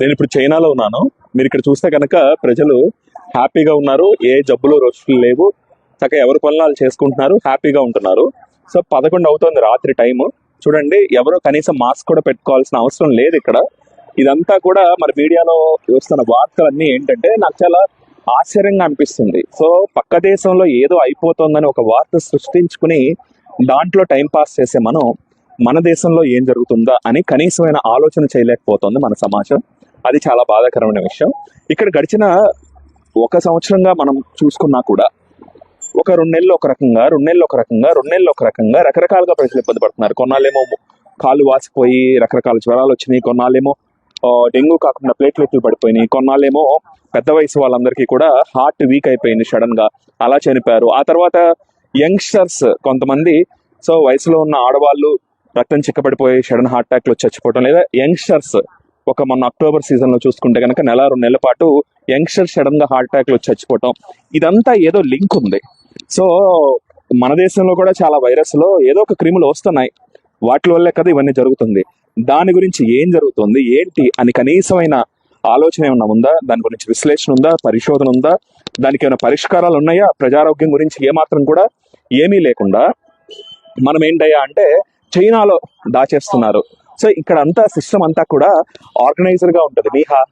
నేను ఇప్పుడు చైనాలో ఉన్నాను. మీరు ఇక్కడ చూస్తే కనుక ప్రజలు హ్యాపీగా ఉన్నారు. ఏ జబ్బులు రోజులు లేవు. చక్క ఎవరి పనులు వాళ్ళు చేసుకుంటున్నారు హ్యాపీగా ఉంటున్నారు. సో పదకొండు అవుతుంది రాత్రి టైము. చూడండి ఎవరో కనీసం మాస్క్ కూడా పెట్టుకోవాల్సిన అవసరం లేదు ఇక్కడ. ఇదంతా కూడా మన మీడియాలో వస్తున్న వార్తలన్నీ ఏంటంటే నాకు చాలా ఆశ్చర్యంగా అనిపిస్తుంది. సో పక్క దేశంలో ఏదో అయిపోతుందని ఒక వార్త సృష్టించుకుని దాంట్లో టైం పాస్ చేసే మనం మన దేశంలో ఏం జరుగుతుందా అని కనీసమైన ఆలోచన చేయలేకపోతుంది మన సమాజం. అది చాలా బాధాకరమైన విషయం. ఇక్కడ గడిచిన ఒక సంవత్సరంగా మనం చూసుకున్నా కూడా ఒక రెండు నెలలు ఒక రకంగా రెండు నెలలు ఒక రకంగా రెండు నెలలు ఒక రకంగా రకరకాలుగా ప్రజలు ఇబ్బంది పడుతున్నారు. కొన్నాళ్ళేమో కాళ్ళు వాసిపోయి రకరకాల జ్వరాలు వచ్చినాయి. కొన్నాళ్ళేమో డెంగ్యూ కాకుండా ప్లేట్లెట్లు పడిపోయినాయి. కొన్నాళ్ళేమో పెద్ద వయసు వాళ్ళందరికీ కూడా హార్ట్ వీక్ అయిపోయింది సడన్గా. అలా చనిపోయారు. ఆ తర్వాత యంగ్స్టర్స్ కొంతమంది సో వయసులో ఉన్న ఆడవాళ్ళు రక్తం చిక్కబడిపోయి సడన్ హార్ట్ అటాక్లు వచ్చి చచ్చిపోవడం లేదా యంగ్స్టర్స్ ఒక మొన్న అక్టోబర్ సీజన్లో చూసుకుంటే కనుక నెల రెండు నెలల పాటు యంగ్స్టర్స్ సడన్గా హార్ట్ అటాక్లో చచ్చిపోవటం. ఇదంతా ఏదో లింక్ ఉంది. సో మన దేశంలో కూడా చాలా వైరస్లో ఏదో ఒక క్రిములు వస్తున్నాయి. వాటి వల్లే కదా ఇవన్నీ జరుగుతుంది. దాని గురించి ఏం జరుగుతుంది ఏంటి అని కనీసమైన ఆలోచన ఏమన్నా ఉందా? దాని గురించి విశ్లేషణ ఉందా? పరిశోధన ఉందా? దానికి ఏమైనా పరిష్కారాలు ఉన్నాయా? ప్రజారోగ్యం గురించి ఏమాత్రం కూడా ఏమీ లేకుండా మనం ఏంటయ్యా అంటే చైనాలో దాచేస్తున్నారు. సో ఇక్కడ అంతా సిస్టమ్ అంతా కూడా ఆర్గనైజర్గా ఉంటుంది బీహార్.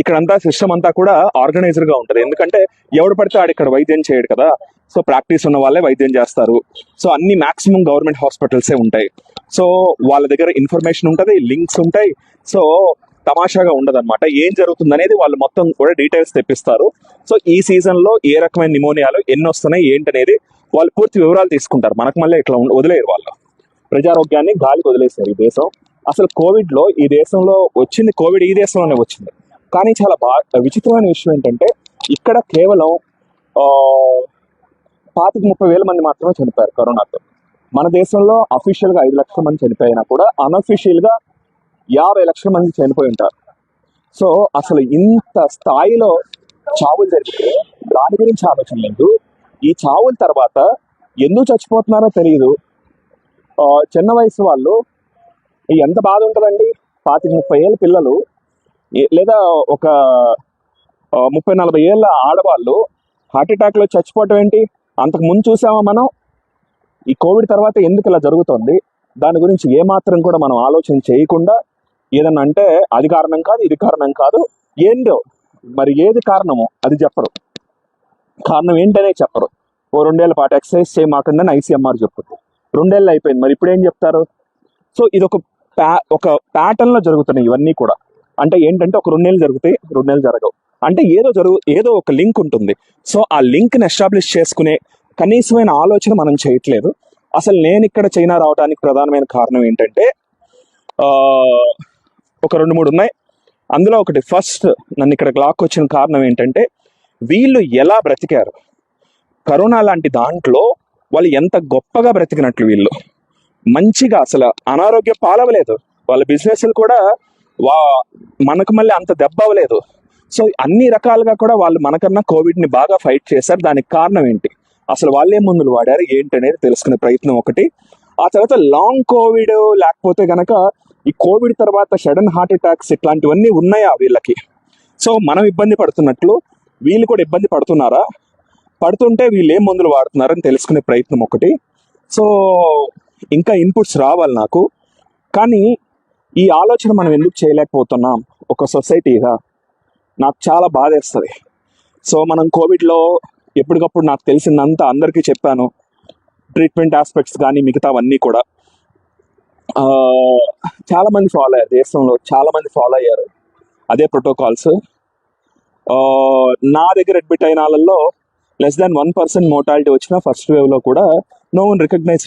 ఇక్కడ అంతా సిస్టమ్ అంతా కూడా ఆర్గనైజర్గా ఉంటది. ఎందుకంటే ఎవడు పడితే ఆడు ఇక్కడ వైద్యం చేయడు కదా. సో ప్రాక్టీస్ ఉన్న వాళ్ళే వైద్యం చేస్తారు. సో అన్ని మాక్సిమం గవర్నమెంట్ హాస్పిటల్సే ఉంటాయి. సో వాళ్ళ దగ్గర ఇన్ఫర్మేషన్ ఉంటది లింక్స్ ఉంటాయి. సో తమాషాగా ఉండదన్నమాట. ఏం జరుగుతుంది అనేది వాళ్ళు మొత్తం కూడా డీటెయిల్స్ తెప్పిస్తారు. సో ఈ సీజన్లో ఏ రకమైన నిమోనియాలు ఎన్ని వస్తున్నాయి ఏంటనేది వాళ్ళు పూర్తి వివరాలు తీసుకుంటారు. మనకు మళ్ళీ ఇట్లా వదిలేరు వాళ్ళు. ప్రజారోగ్యాన్ని గాలికి వదిలేశారు ఈ దేశం. అసలు కోవిడ్లో ఈ దేశంలో వచ్చింది కోవిడ్ ఈ దేశంలోనే వచ్చింది. కానీ చాలా బాగా విచిత్రమైన విషయం ఏంటంటే ఇక్కడ కేవలం పాతిక ముప్పై వేల మంది మాత్రమే చనిపోయారు కరోనాతో. మన దేశంలో అఫీషియల్గా ఐదు లక్షల మంది చనిపోయినా కూడా అన్అఫీషియల్గా యాభై లక్షల మంది చనిపోయి ఉంటారు. సో అసలు ఇంత స్థాయిలో చావులు జరిగితే దాని గురించి ఆలోచన లేదు. ఈ చావుల తర్వాత ఎందుకు చచ్చిపోతున్నారో తెలియదు చిన్న వయసు వాళ్ళు ఎంత బాధ ఉంటుందండి? పాతిక ముప్పై ఏళ్ళ పిల్లలు లేదా ఒక ముప్పై నలభై ఏళ్ళ ఆడవాళ్ళు హార్ట్ అటాక్లో చచ్చిపోవటం ఏంటి? అంతకు ముందు చూసామా మనం? ఈ కోవిడ్ తర్వాత ఎందుకు ఇలా జరుగుతుంది? దాని గురించి ఏమాత్రం కూడా మనం ఆలోచన చేయకుండా ఏదన్నా అంటే అది కారణం కాదు ఇది కారణం కాదు ఏంటో మరి ఏది కారణమో అది చెప్పరు. కారణం ఏంటనే చెప్పరు. ఓ రెండేళ్ళ పాటు ఎక్సర్సైజ్ చేయమాకండి అని ఐసీఎంఆర్ చెప్పుద్ది రెండేళ్ళు అయిపోయింది. మరి ఇప్పుడు ఏం చెప్తారు? సో ఇది ఒక ప్యా ఒక ప్యాటర్న్లో జరుగుతున్నాయి ఇవన్నీ కూడా. అంటే ఏంటంటే ఒక రెండు నెలలు జరుగుతాయి రెండు నెలలు జరగవు. అంటే ఏదో జరుగు ఏదో ఒక లింక్ ఉంటుంది. సో ఆ లింక్ని ఎస్టాబ్లిష్ చేసుకునే కనీసమైన ఆలోచన మనం చేయట్లేదు. అసలు నేను ఇక్కడ చైనా రావడానికి ప్రధానమైన కారణం ఏంటంటే ఒక రెండు మూడు ఉన్నాయి. అందులో ఒకటి ఫస్ట్ నన్ను ఇక్కడ లాక్ వచ్చిన కారణం ఏంటంటే వీళ్ళు ఎలా బ్రతికారు? కరోనా లాంటి దాంట్లో వాళ్ళు ఎంత గొప్పగా బ్రతికినట్లు వీళ్ళు. మంచిగా అసలు అనారోగ్యం పాలవలేదు వాళ్ళ బిజినెస్లు కూడా వా మనకు మళ్ళీ అంత దెబ్బ అవ్వలేదు. సో అన్ని రకాలుగా కూడా వాళ్ళు మనకన్నా కోవిడ్ని బాగా ఫైట్ చేశారు. దానికి కారణం ఏంటి? అసలు వాళ్ళే మందులు వాడారు. ఏంటి అనేది తెలుసుకునే ప్రయత్నం ఒకటి. ఆ తర్వాత లాంగ్ కోవిడ్ లేకపోతే గనక ఈ కోవిడ్ తర్వాత సడన్ హార్ట్ అటాక్స్ ఇట్లాంటివన్నీ ఉన్నాయా వీళ్ళకి? సో మనం ఇబ్బంది పడుతున్నట్లు వీళ్ళు కూడా ఇబ్బంది పడుతున్నారా? పడుతుంటే వీళ్ళు ఏం మందులు వాడుతున్నారని తెలుసుకునే ప్రయత్నం ఒకటి. సో ఇంకా ఇన్పుట్స్ రావాలి నాకు. కానీ ఈ ఆలోచన మనం ఎందుకు చేయలేకపోతున్నాం? ఒక సొసైటీగా నాకు చాలా బాధేస్తుంది సో మనం కోవిడ్లో ఎప్పటికప్పుడు నాకు తెలిసిందంతా అందరికీ చెప్పాను. ట్రీట్మెంట్ ఆస్పెక్ట్స్ కానీ మిగతావన్నీ కూడా. చాలామంది ఫాలో అయ్యారు. దేశంలో చాలామంది ఫాలో అయ్యారు. అదే ప్రోటోకాల్స్. నా దగ్గర అడ్మిట్ అయిన వాళ్ళల్లో less than one percent mortality వచ్చిన ఫస్ట్ వేవ్లో కూడా నో వన్ రికగ్నైజ్